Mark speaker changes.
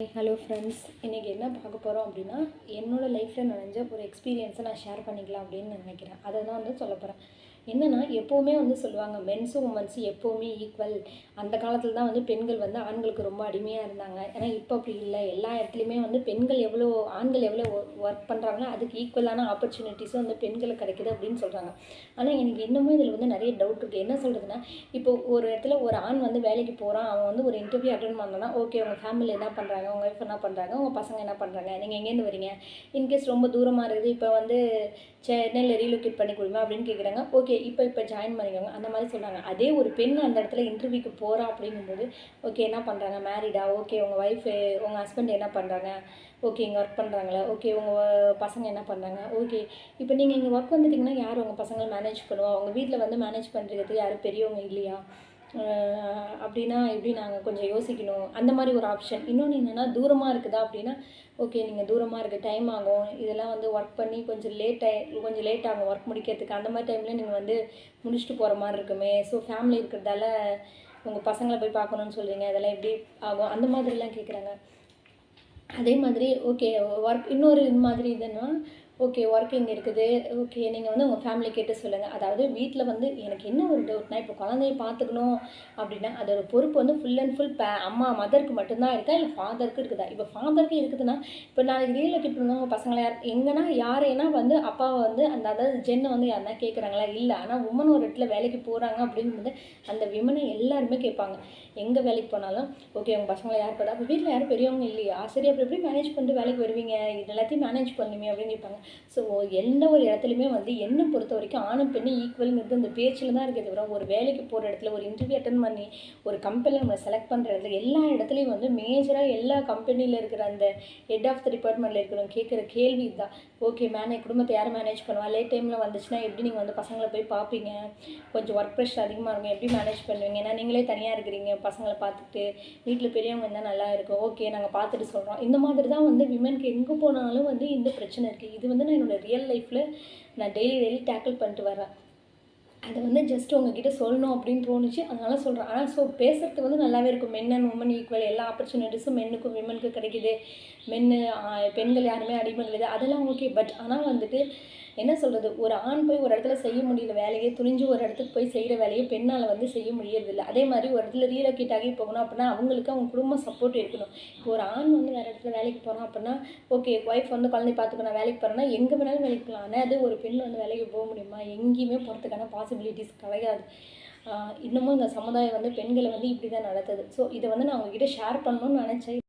Speaker 1: Hello friends இன்றைக்கி என்ன பார்க்க போகிறோம் அப்படின்னா என்னோடய லைஃப்பில் நடந்த ஒரு எக்ஸ்பீரியன்ஸை நான் ஷேர் பண்ணிக்கலாம் அப்படின்னு நினைக்கிறேன். அதை தான் வந்து சொல்ல போகிறேன் என்னென்னா எப்போவுமே வந்து சொல்லுவாங்க மென்ஸும் உமன்ஸும் எப்போவுமே ஈக்குவல் அந்த காலத்தில் தான் வந்து பெண்கள் வந்து ஆண்களுக்கு ரொம்ப அடிமையாக இருந்தாங்க. ஏன்னா இப்போ அப்படி இல்லை. எல்லா இடத்துலையுமே வந்து பெண்கள் எவ்வளோ ஆண்கள் எவ்வளோ ஒர்க் பண்ணுறாங்களோ அதுக்கு ஈக்குவலான ஆப்பர்ச்சுனிட்டிஸும் வந்து பெண்களுக்கு கிடைக்குது அப்படின்னு சொல்கிறாங்க ஆனால் எனக்கு இன்னமும் இதில் வந்து நிறைய டவுட் இருக்குது என்ன சொல்கிறதுனா இப்போ ஒரு இடத்துல ஒரு ஆண் வந்து வேலைக்கு போகிறான் அவன் வந்து ஒரு இன்டர்வியூ அட்டன் பண்ணனா ஓகே உங்கள் ஃபேமிலி என்ன பண்ணுறாங்க உங்கள் ஒய்ஃப் என்ன பண்ணுறாங்க உங்கள் பசங்க என்ன பண்ணுறாங்க நீங்கள் எங்கேருந்து வரீங்க இன்கேஸ் ரொம்ப தூரமாக இருக்குது. இப்போ வந்து சென்னையில் ரீலொகேட் பண்ணி கொடுங்க அப்படின்னு கேட்குறாங்க ஓகே இப்போ இப்போ ஜாயின் பண்ணிக்கோங்க. அந்த மாதிரி சொல்கிறாங்க அதே ஒரு பெண் அந்த இடத்துல இன்டர்வியூக்கு போகிறா அப்படிங்கும்போது ஓகே என்ன பண்ணுறாங்க மேரிடா ஓகே உங்கள் ஒய்ஃபு உங்கள் ஹஸ்பண்ட் என்ன பண்ணுறாங்க ஓகே இங்கே ஒர்க் பண்ணுறாங்களா ஓகே உங்கள் பசங்க என்ன பண்ணுறாங்க ஓகே இப்போ நீங்கள் இங்கே ஒர்க் வந்துட்டிங்கன்னா யார் உங்கள் பசங்களை மேனேஜ் பண்ணுவா? உங்கள் வீட்டில் வந்து மேனேஜ் பண்ணுறதுக்கு யாரும் பெரியவங்க இல்லையா? அப்படின்னா எப்படி நாங்கள் கொஞ்சம் யோசிக்கணும்? அந்த மாதிரி ஒரு ஆப்ஷன் இன்னொன்று என்னென்னா தூரமாக இருக்குதா அப்படின்னா ஓகே நீங்கள் தூரமாக இருக்குது டைம் ஆகும். இதெல்லாம் வந்து ஒர்க் பண்ணி கொஞ்சம் லேட் ஆகி கொஞ்சம் லேட் ஆகும் ஒர்க் முடிக்கிறதுக்கு. அந்த மாதிரி டைமில் நீங்கள் வந்து முடிச்சுட்டு போகிற மாதிரி இருக்குமே. ஸோ ஃபேமிலி இருக்கிறதால உங்கள் பசங்களை போய் பார்க்கணுன்னு சொல்கிறீங்க அதெல்லாம் எப்படி ஆகும்? அந்த மாதிரிலாம் கேட்குறாங்க அதே மாதிரி ஓகே ஒர்க் இன்னொரு இது மாதிரி இதுன்னா ஓகே ஒர்க் இங்கே இருக்குது. ஓகே நீங்கள் வந்து உங்கள் ஃபேமிலி கேட்டு சொல்லுங்கள் அதாவது வீட்டில் வந்து எனக்கு என்ன ஒரு டவுட்னா இப்போ குழந்தைய பார்த்துக்கணும் அப்படின்னா அதோட பொறுப்பு வந்து ஃபுல் அண்ட் ஃபுல் பே அம்மா மதருக்கு மட்டும்தான் இருக்கா? இல்லை ஃபாதருக்கு இருக்குதா? இப்போ ஃபாதருக்கு இருக்குதுன்னா இப்போ நான் ரீலில் கிட்ட பண்ணுவாங்க பசங்களை யார் எங்கன்னா யாரைனா வந்து அப்பாவை வந்து அந்த அதாவது ஜென்னை வந்து யாருனா கேட்குறாங்களா இல்லை. ஆனால் உமன் ஒரு இடத்துல வேலைக்கு போகிறாங்க அப்படின்னு வந்து அந்த விமனை எல்லாருமே கேட்பாங்க. எங்கே வேலைக்கு போனாலும் ஓகே உங்கள் பசங்களை யார் பார்த்தா அப்போ வீட்டில் யாரும் பெரியவங்க இல்லையா. சரி அப்படி எப்படி மேனேஜ் பண்ணிட்டு வேலைக்கு வருவீங்க? இது எல்லாத்தையும் மேனேஜ் பண்ணுமே அப்படின்னு கேட்பாங்க. ஸோ எந்த ஒரு இடத்துலையுமே வந்து என்னை பொறுத்த வரைக்கும் ஆணும் பெண்ணும் ஈக்குவலுங்கிறது அந்த பேச்சில் தான் இருக்கே தவிர ஒரு வேலைக்கு போகிற இடத்துல ஒரு இன்டர்வியூ அட்டன் பண்ணி ஒரு கம்பெனியில் நம்ம செலக்ட் பண்ணுற இடத்துல எல்லா இடத்துலையும் வந்து மேஜராக எல்லா கம்பெனியில் இருக்கிற அந்த ஹெட் ஆஃப் த டிபார்ட்மெண்ட்டில் இருக்கிறவங்க கேட்குற கேள்வி தான் ஓகே மேனே குடும்பத்தை யார் மேனேஜ் பண்ணுவா? லேட் டைமில் வந்துச்சுன்னா எப்படி நீங்கள் வந்து பசங்களை போய் பார்ப்பீங்க? கொஞ்சம் ஒர்க் ப்ரெஷர் அதிகமாக இருக்கும். எப்படி மேனேஜ் பண்ணுவீங்க? ஏன்னா நீங்களே தனியாக இருக்கிறீங்க. பசங்களை பார்த்துட்டு வீட்டில் பெரியவங்க இருந்தால் நல்லா இருக்கும். ஓகே நாங்கள் பார்த்துட்டு சொல்கிறோம் இந்த மாதிரி தான் வந்து விமனுக்கு எங்கே போனாலும் வந்து இந்த பிரச்சனை இருக்குது இது வந்து நான் என்னோடய ரியல் லைஃப்பில் நான் டெய்லி டெய்லி டேக்கிள் பண்ணிட்டு வரேன் அதை வந்து ஜஸ்ட் உங்ககிட்ட சொல்லணும் அப்படின்னு தோணுச்சு. அதனால சொல்கிறேன் ஆனால் ஸோ பேசுகிறது வந்து நல்லாவே இருக்கும். மென் அண்ட் உமன் ஈக்குவல் எல்லா ஆப்பர்ச்சுனிட்டிஸும் மென்னுக்கும் விமனுக்கும் கிடைக்குது. மென்னு பெண்கள் யாருமே அடிமை கிடையாது அதெல்லாம் ஓகே பட் ஆனால் வந்துட்டு என்ன சொல்கிறது ஒரு ஆண் போய் ஒரு இடத்துல செய்ய முடியல வேலையே துணிஞ்சு ஒரு இடத்துக்கு போய் செய்கிற வேலையை பெண்ணால் வந்து செய்ய முடியறதில்ல அதே மாதிரி ஒரு இடத்துல ரீலோகேட் ஆகி போகணும் அப்படின்னா அவங்களுக்கு அவங்க குடும்ப சப்போர்ட் இருக்கணும். இப்போ ஒரு ஆண் வந்து வேறு இடத்துல வேலைக்கு போகிறான் அப்படின்னா ஓகே ஒய்ஃப் வந்து குழந்தை பார்த்துக்கணும் வேலைக்கு போகிறேன்னா எங்கே வேணாலும் வேலைக்கு போகலாம். ஆனால் அது ஒரு பெண் வந்து வேலைக்கு போக முடியுமா? எங்கேயுமே போகிறதுக்கான பாசிபிலிட்டிஸ் கிடையாது. இன்னமும் இந்த சமுதாயம் வந்து பெண்களை வந்து இப்படி தான் நடத்துது. ஸோ இதை வந்து நான் உங்ககிட்ட ஷேர் பண்ணணும்னு நினச்சேன்.